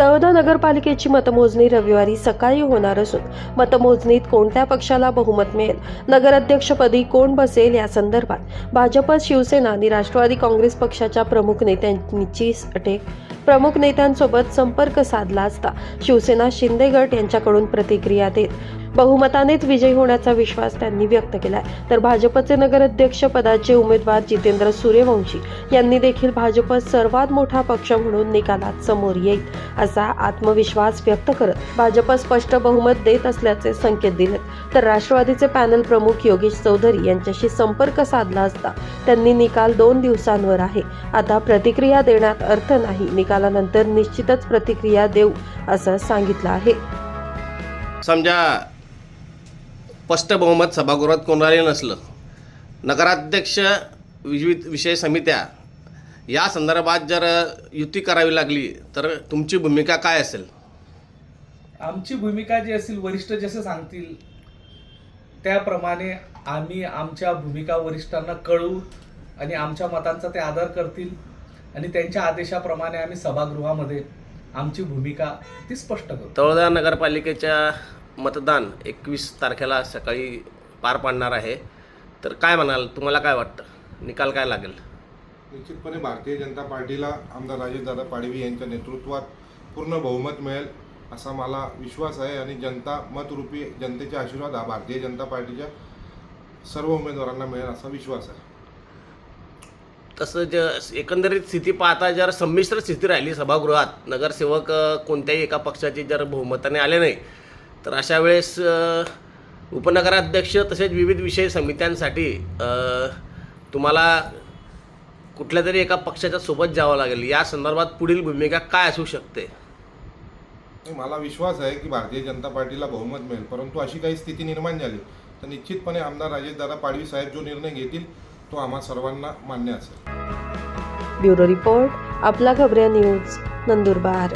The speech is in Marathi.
तळोदा नगरपालिकेची मतमोजणी रविवारी सकाळी होणार असून मतमोजणीत कोणत्या पक्षाला बहुमत मिळेल? नगराध्यक्षपदी कोण बसेल या संदर्भात भाजप शिवसेना आणि राष्ट्रवादी काँग्रेस पक्षाच्या प्रमुख नेत्यांची अटेक प्रमुख नेत्यांसोबत संपर्क साधला असता शिवसेना शिंदे गट यांच्याकडून प्रतिक्रिया देत बहुमतानेच विजयी होण्याचा विश्वास त्यांनी व्यक्त केलाय. तर भाजपचे नगराध्यक्ष पदाचे उमेदवार जितेंद्र सूर्यवंशी यांनी देखील भाजप सर्वात मोठा पक्ष म्हणून निकालात समोर येईल. असा आत्मविश्वास व्यक्त करत भाजप स्पष्ट बहुमत देत असल्याचे संकेत दिले तर राष्ट्रवादीचे पॅनल प्रमुख योगेश चौधरी यांच्याशी संपर्क साधला असता त्यांनी निकाल दोन दिवसांवर आहे. आता प्रतिक्रिया देण्यात अर्थ नाही. निकालानंतर निश्चितच प्रतिक्रिया देऊ असं सांगितलं आहे. समजा स्पष्ट बहुमत सभागृहात कोणालाही नसलं नगराध्यक्ष विविध विषय समित्या या संदर्भात जर युती करावी लागली तर तुमची भूमिका काय असेल? आमची भूमिका जी असेल वरिष्ठ जसे सांगतील त्याप्रमाणे आम्ही आमच्या भूमिका वरिष्ठांना कळवू आणि आमच्या मतांचा ते आदर करतील आणि त्यांच्या आदेशाप्रमाणे आम्ही सभागृहामध्ये आमची भूमिका ती स्पष्ट करू. तळोदा नगरपालिकेच्या मतदान एकवीस तारखेला सकाळी पार पाडणार आहे. तर काय म्हणाल? तुम्हाला काय वाटतं? निकाल काय लागेल? निश्चितपणे भारतीय जनता पार्टीला आमदार राजेशदादा पाडवी यांच्या नेतृत्वात पूर्ण बहुमत मिळेल असा मला विश्वास आहे आणि जनता मतरूपी जनतेचे आशीर्वाद हा भारतीय जनता पार्टीच्या सर्व उमेदवारांना मिळेल असा विश्वास आहे. तसं ज एकंदरीत स्थिती पाहता जर संमिश्र स्थिती राहिली सभागृहात नगरसेवक कोणत्याही एका पक्षाचे जर बहुमताने आले नाही तर अशा वेळेस उपनगराध्यक्ष तसेच विविध विषय समित्यांसाठी तुम्हाला कुठल्या तरी एका पक्षाच्या सोबत जावं लागेल. या संदर्भात पुढील भूमिका काय असू शकते? मला विश्वास आहे की भारतीय जनता पार्टीला बहुमत मिळेल. परंतु अशी काही स्थिती निर्माण झाली तर निश्चितपणे आमदार राजेशदादा पाडवी साहेब जो निर्णय घेतील तो आम्हा सर्वांना मान्य असेल. ब्युरो रिपोर्ट आपला खबऱ्या न्यूज नंदुरबार.